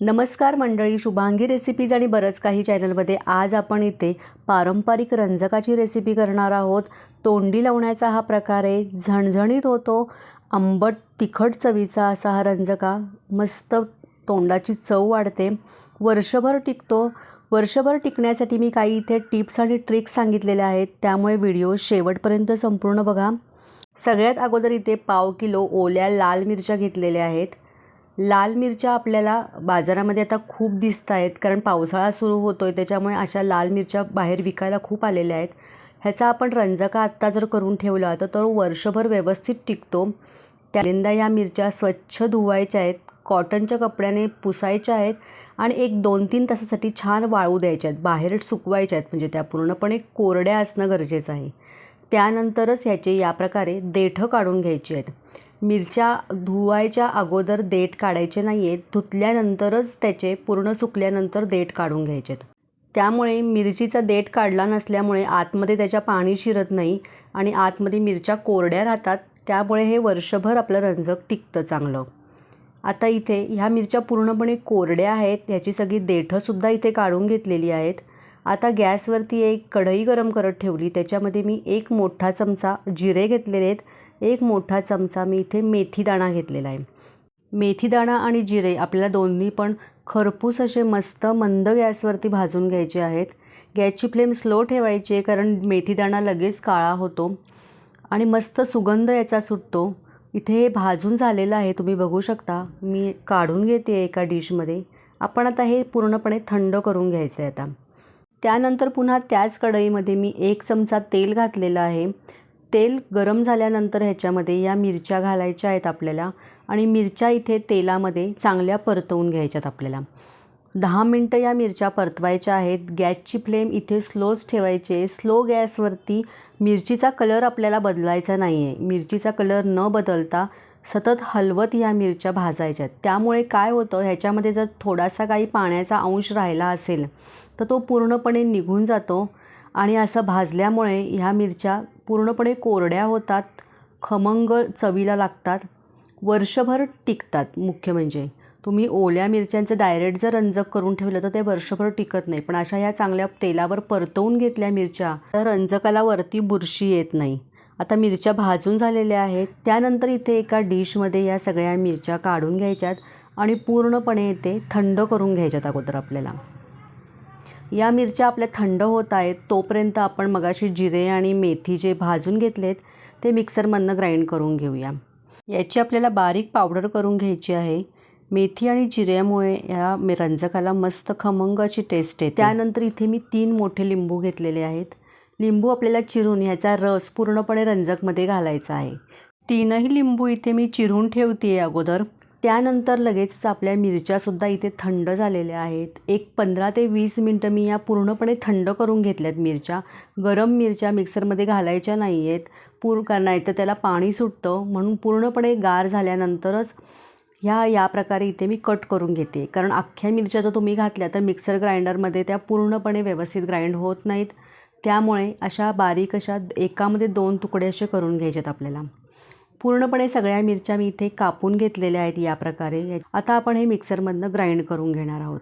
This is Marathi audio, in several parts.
नमस्कार मंडळी शुभांगी रेसिपीज आणि बरंच काही चॅनलमध्ये आज आपण इथे पारंपरिक रंजकाची रेसिपी करणार आहोत. तोंडी लावण्याचा हा प्रकार आहे. झणझणीत होतो. आंबट तिखट चवीचा असा हा रंजका. मस्त तोंडाची चव वाढते. वर्षभर टिकतो. वर्षभर टिकण्यासाठी मी काही इथे टिप्स आणि ट्रिक्स सांगितलेल्या आहेत. त्यामुळे व्हिडिओ शेवटपर्यंत संपूर्ण बघा. सगळ्यात अगोदर इथे पाव किलो ओल्या लाल मिरच्या घेतलेल्या आहेत. लाल मिरच्या आपल्याला बाजारामध्ये आता खूप दिसत आहेत कारण पावसाळा सुरू होतो आहे त्याच्यामुळे अशा लाल मिरच्या बाहेर विकायला खूप आलेल्या आहेत. ह्याचा आपण रंजका आत्ता जर करून ठेवला तर तो वर्षभर व्यवस्थित टिकतो. त्यानंतर या मिरच्या स्वच्छ धुवायच्या आहेत कॉटनच्या कपड्याने पुसायच्या आहेत आणि एक दोन तीन तासासाठी छान वाळू द्यायच्या आहेत बाहेर सुकवायच्या आहेत. म्हणजे त्या पूर्णपणे कोरड्या असणं गरजेचं आहे. त्यानंतरच ह्याचे या प्रकारे देठं काढून घ्यायची आहेत. मिरच्या धुवायच्या अगोदर देठ काढायचे नाही आहेत धुतल्यानंतरच त्याचे पूर्ण सुकल्यानंतर देठ काढून घ्यायचे आहेत त्यामुळे मिरचीचा देठ काढला नसल्यामुळे आतमध्ये त्याच्या पाणी शिरत नाही आणि आतमध्ये मिरच्या कोरड्या राहतात. त्यामुळे हे वर्षभर आपलं रंजक टिकतं चांगलं. आता इथे ह्या मिरच्या पूर्णपणे कोरड्या आहेत. ह्याची सगळी देठंसुद्धा इथे काढून घेतलेली आहेत. आता गॅसवरती एक कढई गरम करत ठेवली. त्याच्यामध्ये मी एक मोठा चमचा जिरे घेतलेले आहेत. एक मोठा चमचा मी इथे मेथीदाणा घेतलेला आहे. मेथीदाणा आणि जिरे आपल्याला दोन्ही पण खरपूस असे मस्त मंद गॅसवरती भाजून घ्यायचे आहेत. गॅसची फ्लेम स्लो ठेवायची आहे कारण मेथीदाणा लगेच काळा होतो आणि मस्त सुगंध याचा सुटतो. इथे हे भाजून झालेलं आहे तुम्ही बघू शकता. मी काढून घेते एका डिशमध्ये. आपण आता हे पूर्णपणे थंड करून घ्यायचं आहे आता. त्यानंतर पुन्हा त्याच कढईमध्ये मी एक चमचा तेल घातलेलं आहे. तेल गरम झाल्यानंतर ह्याच्यामध्ये या मिरच्या घालायच्या आहेत आपल्याला आणि मिरच्या इथे तेलामध्ये चांगल्या परतवून घ्यायच्यात आपल्याला. दहा मिनटं या मिरच्या परतवायच्या आहेत. गॅसची फ्लेम इथे स्लोच ठेवायची आहे. स्लो गॅसवरती मिरचीचा कलर आपल्याला बदलायचा नाही आहे मिरचीचा कलर न बदलता सतत हलवत ह्या मिरच्या भाजायच्या त्यामुळे काय होतं? ह्याच्यामध्ये जर थोडासा काही पाण्याचा अंश राहिला असेल तर तो पूर्णपणे निघून जातो आणि असं भाजल्यामुळे ह्या मिरच्या पूर्णपणे कोरड्या होतात खमंग चवीला लागतात वर्षभर टिकतात. मुख्य म्हणजे तुम्ही ओल्या मिरच्यांचं डायरेक्ट जर रंजक करून ठेवलं तर ते वर्षभर टिकत नाही. पण अशा ह्या चांगल्या तेलावर परतवून घेतल्या मिरच्या तर रंजकाला वरती बुरशी येत नाही. आता मिरच्या भाजून झालेल्या आहेत. त्यानंतर इथे एका डिशमध्ये या सगळ्या मिरच्या काढून घ्यायच्यात आणि पूर्णपणे इथे थंड करून घ्यायच्यात अगोदर आपल्याला. या मिरच्या आपल्या थंड होत आहेत तोपर्यंत आपण मगाशी जिरे आणि मेथी जे भाजून घेतलेत ते मिक्सरमधनं ग्राइंड करून घेऊया. याची आपल्याला बारीक पावडर करून घ्यायची आहे. मेथी आणि जिऱ्यामुळे या रंजकाला मस्त खमंग अशी टेस्ट आहे त्यानंतर इथे मी तीन मोठे लिंबू घेतलेले आहेत. लिंबू आपल्याला चिरून ह्याचा रस पूर्णपणे रंजकमध्ये घालायचा आहे. तीनही लिंबू इथे मी चिरून ठेवते आहे अगोदर. त्यानंतर लगेचच आपल्या मिरच्यासुद्धा इथे थंड झालेल्या आहेत. एक पंधरा ते वीस मिनटं मी या पूर्णपणे थंड करून घेतल्यात मिरच्या. गरम मिरच्या मिक्सरमध्ये घालायच्या नाही आहेत पूर नाही तर त्याला पाणी सुटतं. म्हणून पूर्णपणे गार झाल्यानंतरच ह्या या प्रकारे इथे मी कट करून घेते. कारण अख्ख्या मिरच्या जर तुम्ही घातल्या तर मिक्सर ग्राइंडरमध्ये त्या पूर्णपणे व्यवस्थित ग्राइंड होत नाहीत. त्यामुळे अशा बारीक अशा एकामध्ये दोन तुकडे असे करून घ्यायचेत आपल्याला. पूर्णपणे सगळ्या मिरच्या मी इथे कापून घेतलेल्या आहेत या प्रकारे. आता आपण हे मिक्सरमधनं ग्राइंड करून घेणार आहोत.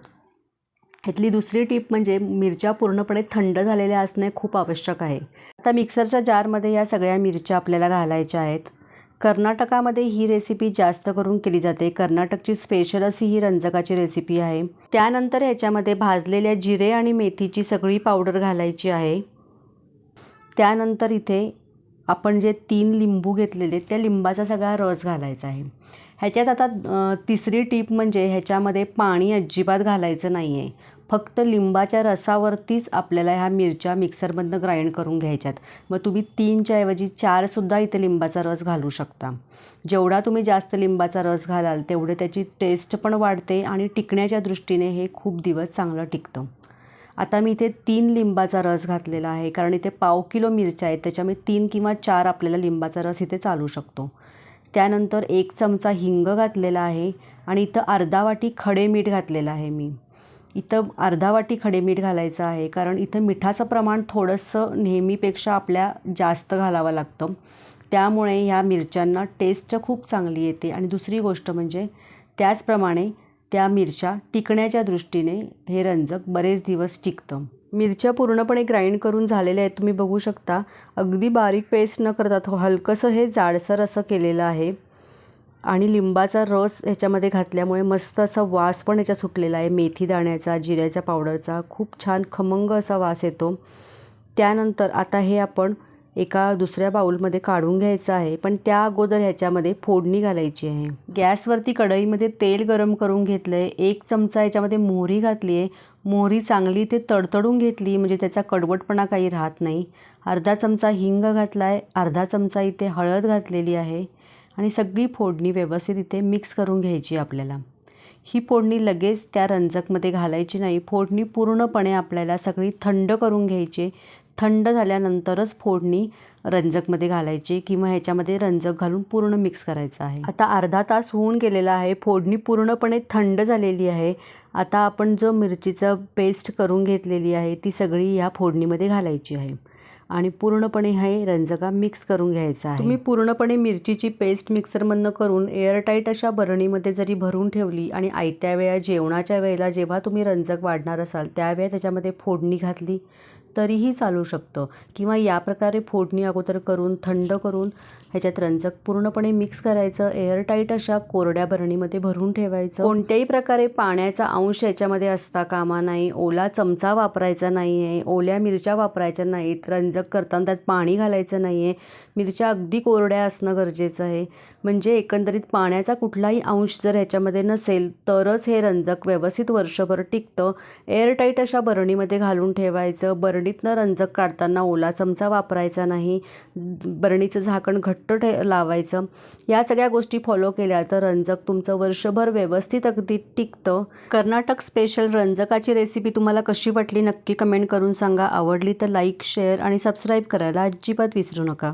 ह्यातली दुसरी टीप म्हणजे मिरच्या पूर्णपणे थंड झालेल्या असणे खूप आवश्यक आहे. आता मिक्सरच्या जारमध्ये या सगळ्या मिरच्या आपल्याला घालायच्या आहेत. कर्नाटकामध्ये ही रेसिपी जास्त करून केली जाते. कर्नाटकची स्पेशल अशी ही रंजकाची रेसिपी आहे. त्यानंतर ह्याच्यामध्ये भाजलेल्या जिरे आणि मेथीची सगळी पावडर घालायची आहे. त्यानंतर इथे आपण जे तीन लिंबू घेतलेले त्या लिंबाचा सगळा रस घालायचा आहे. ह्याच्यात आता तिसरी टीप म्हणजे ह्याच्यामध्ये पाणी अजिबात घालायचं नाही आहे फक्त लिंबाच्या रसावरतीच आपल्याला ह्या मिरच्या मिक्सरमधनं ग्राइंड करून घ्यायच्यात. मग तुम्ही तीनच्या ऐवजी चारसुद्धा इथे लिंबाचा रस घालू शकता. जेवढा तुम्ही जास्त लिंबाचा रस घालाल तेवढे त्याची टेस्ट पण वाढते आणि टिकण्याच्या दृष्टीने हे खूप दिवस चांगलं टिकतं. आता मी इथे तीन लिंबाचा रस घातलेला आहे कारण इथे पाव किलो मिरच्या आहेत त्याच्यामुळे तीन किंवा चार आपल्याला लिंबाचा रस इथे चालू शकतो. त्यानंतर एक चमचा हिंग घातलेला आहे आणि इथं अर्धा वाटी खडे मीठ घातलेलं आहे मी. इथं अर्धा वाटी खडे मीठ घालायचं आहे कारण इथं मिठाचं प्रमाण थोडंसं नेहमीपेक्षा आपल्या जास्त घालावं लागतं. त्यामुळे ह्या मिरच्यांना टेस्ट खूप चांगली येते. आणि दुसरी गोष्ट म्हणजे त्याचप्रमाणे त्या मिरच्या टिकण्याच्या दृष्टीने हे रंजक बरेच दिवस टिकतं. मिरच्या पूर्णपणे ग्राइंड करून झालेल्या आहेत. तुम्ही बघू शकता अगदी बारीक पेस्ट न करता हलकंसं हे जाडसर असं केलेलं आहे आणि लिंबाचा रस ह्याच्यामध्ये घातल्यामुळे मस्त असा वास पण ह्याच्या सुटलेला आहे. मेथी दाण्याचा जिऱ्याच्या पावडरचा खूप छान खमंग असा वास येतो. त्यानंतर आता हे आपण एका दुसऱ्या बाऊलमध्ये काढून घ्यायचं आहे. पण त्या अगोदर ह्याच्यामध्ये फोडणी घालायची आहे. गॅसवरती कढईमध्ये तेल गरम करून घेतलं आहे एक चमचा याच्यामध्ये मोहरी घातली आहे. मोहरी चांगली ते तडतडून घेतली म्हणजे त्याचा कडवटपणा काही राहत नाही. अर्धा चमचा हिंग घातला आहे अर्धा चमचा इथे हळद घातलेली आहे. आणि सगळी फोडणी व्यवस्थित इथे मिक्स करून घ्यायची आपल्याला. ही फोडणी लगेच त्या रंजकमध्ये घालायची नाही. फोडणी पूर्णपणे आपल्याला सगळी थंड करून घ्यायची थंड झाल्यानंतरच फोडणी रंजकमध्ये घालायची किंवा ह्याच्यामध्ये रंजक घालून पूर्ण मिक्स करायचं आहे. आता अर्धा तास होऊन गेलेला आहे. फोडणी पूर्णपणे थंड झालेली आहे. आता आपण जो मिरचीचं पेस्ट करून घेतलेली आहे ती सगळी ह्या फोडणीमध्ये घालायची आहे. आणि पूर्णपणे हे रंजका मिक्स करून घ्यायचा आहे. तुम्ही पूर्णपणे मिरचीची पेस्ट मिक्सरमधनं करून एअरटाईट अशा बरणीमध्ये जरी भरून ठेवली आणि आयत्या वेळा जेवणाच्या वेळेला जेव्हा तुम्ही रंजक वाढणार असाल त्यावेळेला त्याच्यामध्ये फोडणी घातली. तरीही चालू शकतं. किंवा या प्रकारे फोडणी अगोदर करून थंड करून ह्याच्यात रंजक पूर्णपणे मिक्स करायचं एअरटाईट अशा कोरड्या बरणीमध्ये भरून ठेवायचं. कोणत्याही प्रकारे पाण्याचा अंश याच्यामध्ये असता कामा नाही ओला चमचा वापरायचा नाही आहे ओल्या मिरच्या वापरायच्या नाहीत रंजक करताना त्यात पाणी घालायचं नाही आहे मिरच्या अगदी कोरड्या असणं गरजेचं आहे. म्हणजे एकंदरीत पाण्याचा कुठलाही अंश जर ह्याच्यामध्ये नसेल तरच हे रंजक व्यवस्थित वर्षभर टिकतं. एअरटाईट अशा बरणीमध्ये घालून ठेवायचं. बरणीतनं रंजक काढताना ओला चमचा वापरायचा नाही. बरणीचं झाकण घट घट्ट ठे लावायचं. या सगळ्या गोष्टी फॉलो केल्या तर रंजक तुमचं वर्षभर व्यवस्थित अगदी टिकतं. कर्नाटक स्पेशल रंजकाची रेसिपी तुम्हाला कशी वाटली नक्की कमेंट करून सांगा. आवडली तर लाईक शेअर आणि सबस्क्राईब करायला अजिबात विसरू नका.